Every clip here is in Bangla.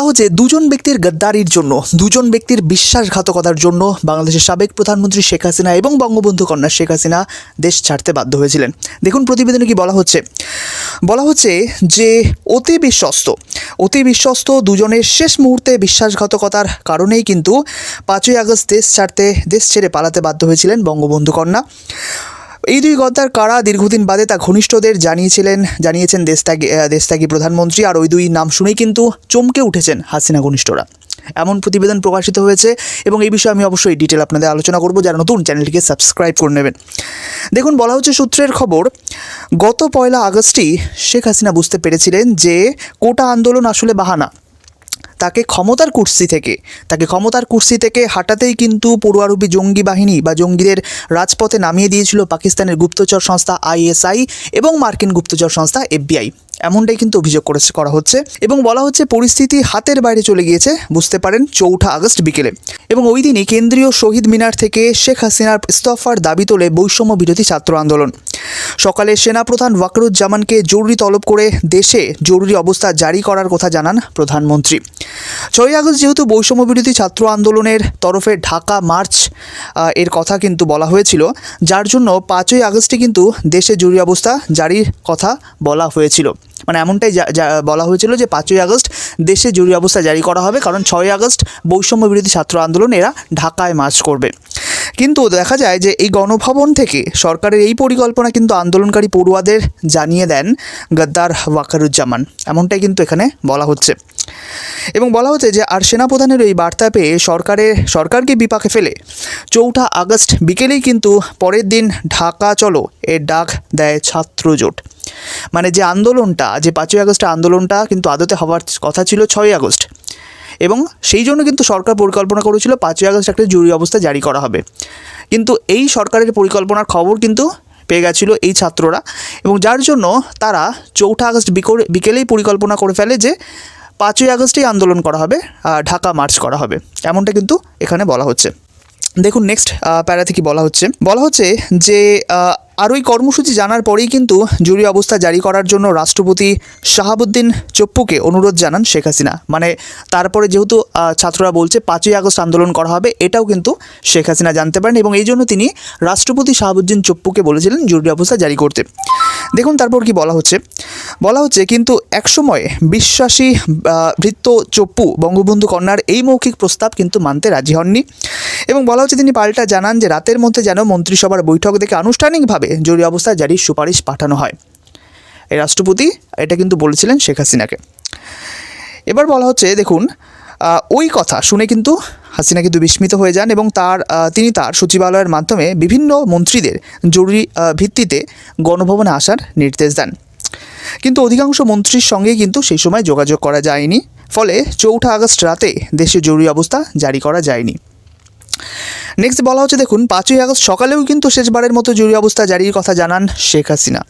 বলা হচ্ছে দুজন ব্যক্তির গদ্দারির জন্য, দুজন ব্যক্তির বিশ্বাসঘাতকতার জন্য বাংলাদেশের সাবেক প্রধানমন্ত্রী শেখ হাসিনা এবং বঙ্গবন্ধু কন্যা শেখ হাসিনা দেশ ছাড়তে বাধ্য হয়েছিলেন। দেখুন প্রতিবেদনে কি বলা হচ্ছে। বলা হচ্ছে যে অতি বিশ্বস্ত অতি বিশ্বস্ত দুজনের শেষ মুহূর্তে বিশ্বাসঘাতকতার কারণেই কিন্তু পাঁচই আগস্ট দেশ ছাড়তে, দেশ ছেড়ে পালাতে বাধ্য হয়েছিলেন বঙ্গবন্ধু কন্যা। এই দুই গদ্দার কারা দীর্ঘদিন বাদে তা ঘনিষ্ঠদের জানিয়েছিলেন, জানিয়েছেন দেশত্যাগী দেশত্যাগী প্রধানমন্ত্রী। আর ওই দুই নাম শুনেই কিন্তু চমকে উঠেছেন হাসিনা ঘনিষ্ঠরা। এমন প্রতিবেদন প্রকাশিত হয়েছে এবং এই বিষয়ে আমি অবশ্যই ডিটেল আপনাদের আলোচনা করব। যারা নতুন, চ্যানেলটিকে সাবস্ক্রাইব করে নেবেন। দেখুন, বলা হচ্ছে সূত্রের খবর, গত পয়লা আগস্টই শেখ হাসিনা বুঝতে পেরেছিলেন যে কোটা আন্দোলন আসলে বাহানা। তাকে ক্ষমতার কুর্সি থেকে, তাকে ক্ষমতার কুর্সি থেকে হাঁটাতেই কিন্তু পড়ুয়ারূপী জঙ্গি বাহিনী বা জঙ্গিদের রাজপথে নামিয়ে দিয়েছিল পাকিস্তানের গুপ্তচর সংস্থা আইএসআই এবং মার্কিন গুপ্তচর সংস্থা এফবিআই। এমনটাই কিন্তু অভিযোগ করেছে করা হচ্ছে এবং বলা হচ্ছে পরিস্থিতি হাতের বাইরে চলে গিয়েছে, বুঝতে পারেন, চৌঠা আগস্ট বিকেলে। এবং ওই দিনই কেন্দ্রীয় শহীদ মিনার থেকে শেখ হাসিনার ইস্তফার দাবি তোলে বৈষম্য বিরোধী ছাত্র আন্দোলন। সকালে সেনাপ্রধান ওয়াকরুজ্জামানকে জরুরি তলব করে দেশে জরুরি অবস্থা জারি করার কথা জানান প্রধানমন্ত্রী। ছয়ই আগস্ট যেহেতু বৈষম্য বিরোধী ছাত্র আন্দোলনের তরফে ঢাকা মার্চ এর কথা কিন্তু বলা হয়েছিল, যার জন্য পাঁচই আগস্টে কিন্তু দেশে জরুরি অবস্থা জারির কথা বলা হয়েছিল। মানে এমনটাই বলা হয়েছিল যে পাঁচই আগস্ট দেশে জরুরি অবস্থা জারি করা হবে, কারণ ছয়ই আগস্ট বৈষম্য বিরোধী ছাত্র আন্দোলন এরা ঢাকায় মার্চ করবে। কিন্তু দেখা যায় যে এই গণভবন থেকে সরকারের এই পরিকল্পনা কিন্তু আন্দোলনকারী পড়ুয়াদের জানিয়ে দেন গদ্দার ওয়াকারুজ্জামান। এমনটাই কিন্তু এখানে বলা হচ্ছে। এবং বলা হচ্ছে যে আর সেনাপ্রধানের এই বার্তা পেয়ে সরকারের সরকারকে বিপাকে ফেলে চৌঠা আগস্ট বিকেলেই কিন্তু পরের দিন ঢাকা চলো এর ডাক দেয় ছাত্রজোট। মানে যে আন্দোলনটা, যে পাঁচই আগস্টের আন্দোলনটা কিন্তু আদতে হওয়ার কথা ছিল ছয়ই আগস্ট। এবং সেই জন্য কিন্তু সরকার পরিকল্পনা করেছিল পাঁচই আগস্ট একটা জরুরি অবস্থা জারি করা হবে। কিন্তু এই সরকারের পরিকল্পনার খবর কিন্তু পেয়ে গেছিল এই ছাত্ররা এবং যার জন্য তারা চৌঠা আগস্ট বিকো- বিকেলেই পরিকল্পনা করে ফেলে যে পাঁচই আগস্টেই আন্দোলন করা হবে ঢাকা মার্চ করা হবে। এমনটা কিন্তু এখানে বলা হচ্ছে। দেখুন নেক্সট প্যারাতে কি বলা হচ্ছে? বলা হচ্ছে যে আর ওই কর্মসূচি জানার পরেই কিন্তু জরুরি অবস্থা জারি করার জন্য রাষ্ট্রপতি শাহাবুদ্দিন চপ্পুকে অনুরোধ জানান শেখ হাসিনা। মানে তারপরে যেহেতু ছাত্ররা বলছে পাঁচই আগস্ট আন্দোলন করা হবে, এটাও কিন্তু শেখ হাসিনা জানতে পারেন এবং এই জন্য তিনি রাষ্ট্রপতি শাহাবুদ্দিন চপ্পুকে বলেছিলেন জরুরি অবস্থা জারি করতে। দেখুন তারপর কি বলা হচ্ছে। বলা হচ্ছে কিন্তু একসময় বিশ্বাসী ভৃত্য চপ্পু বঙ্গবন্ধু কন্যার এই মৌখিক প্রস্তাব কিন্তু মানতে রাজি হননি। এবং বলা হচ্ছে তিনি পাল্টা জানান যে রাতের মধ্যে যেন মন্ত্রিসভার বৈঠক থেকে আনুষ্ঠানিকভাবে জরুরি অবস্থা জারির সুপারিশ পাঠানো হয়। এই রাষ্ট্রপতি এটা কিন্তু বলেছিলেন শেখ হাসিনাকে। এবার বলা হচ্ছে, দেখুন ওই কথা শুনে কিন্তু হাসিনা কিন্তু বিস্মিত হয়ে যান এবং তার তিনি তার সচিবালয়ের মাধ্যমে বিভিন্ন মন্ত্রীদের জরুরি ভিত্তিতে গণভবনে আসার নির্দেশ দেন। কিন্তু অধিকাংশ মন্ত্রীর সঙ্গে কিন্তু সেই সময় যোগাযোগ করা যায়নি। ফলে চৌঠা আগস্ট রাতে দেশে জরুরি অবস্থা জারি করা যায়নি। নেক্সট বলা হচ্ছে, দেখুন, পাঁচই আগস্ট সকালেও কিন্তু শেষবারের মতো জরুরি অবস্থা জারির কথা জানান শেখ হাসিনা।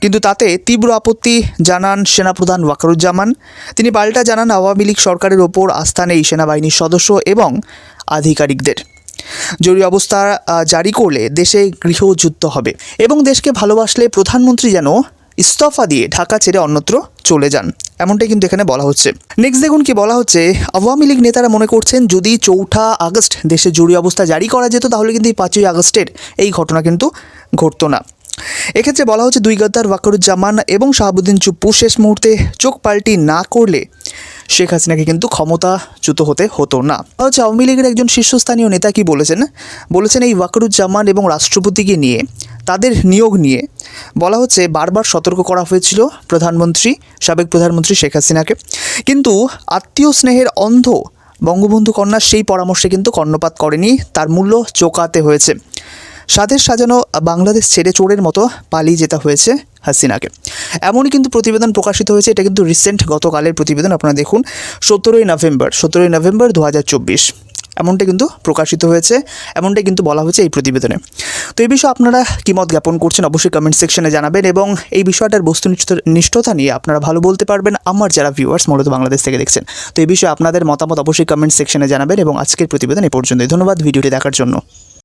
কিন্তু তাতে তীব্র আপত্তি জানান সেনাপ্রধান ওয়াকারুজ্জামান। তিনি পাল্টা জানান আওয়ামী লীগ সরকারের ওপর আস্থা নেই সেনাবাহিনীর সদস্য এবং আধিকারিকদের। জরুরি অবস্থা জারি করলে দেশে গৃহযুদ্ধ হবে এবং দেশকে ভালোবাসলে প্রধানমন্ত্রী যেন ইস্তফা দিয়ে ঢাকা ছেড়ে অন্যত্র চলে যান। এমনটাই কিন্তু এখানে বলা হচ্ছে। নেক্সট দেখুন কি বলা হচ্ছে। আওয়ামী লীগ নেতারা মনে করছেন, যদি চৌঠা আগস্ট দেশে জরুরি অবস্থা জারি করা যেত, তাহলে কিন্তু এই পাঁচই আগস্টের এই ঘটনা কিন্তু ঘটতো না। এক্ষেত্রে বলা হচ্ছে, দুই গদ্দার, ওয়াকরুজ্জামান এবং শাহাবুদ্দিন চুপ্পু শেষ মুহূর্তে চোখ পাল্টি না করলে শেখ হাসিনাকে কিন্তু ক্ষমতাচ্যুত হতে হতো না। হচ্ছে, আওয়ামী লীগের একজন শীর্ষস্থানীয় নেতা কি বলেছেন? বলেছেন, এই ওয়াকরুজ্জামান এবং রাষ্ট্রপতিকে নিয়ে তাদের নিয়োগ নিয়ে। বলা হচ্ছে বারবার সতর্ক করা হয়েছিল প্রধানমন্ত্রী, সাবেক প্রধানমন্ত্রী শেখ হাসিনাকে। কিন্তু আত্মীয় স্নেহের অন্ধ বঙ্গবন্ধু কন্যার সেই পরামর্শে কিন্তু কর্ণপাত করেনি, তার মূল্য চোকাতে হয়েছে। সাদের সাজানো বাংলাদেশ ছেড়ে চোরের মতো পালিয়ে যেতে হয়েছে হাসিনাকে। এমনই কিন্তু প্রতিবেদন প্রকাশিত হয়েছে, এটা কিন্তু রিসেন্ট গতকালের প্রতিবেদন, আপনারা দেখুন, সতেরোই নভেম্বর সতেরোই নভেম্বর দু হাজার চব্বিশ। এমনটা কিন্তু প্রকাশিত হয়েছে, এমনটাই কিন্তু বলা হয়েছে এই প্রতিবেদনে। তো এই বিষয়ে আপনারা কী মত জ্ঞাপন করছেন অবশ্যই কমেন্ট সেকশনে জানাবেন এবং এই বিষয়টার বস্তুনিষ্ঠ নিষ্ঠতা নিয়ে আপনারা ভালো বলতে পারবেন আমার যারা ভিউয়ার্স মূলত বাংলাদেশ থেকে দেখছেন। তো এই বিষয়ে আপনাদের মতামত অবশ্যই কমেন্ট সেকশনে জানাবেন এবং আজকের প্রতিবেদন এ পর্যন্তই। ধন্যবাদ ভিডিওটি দেখার জন্য।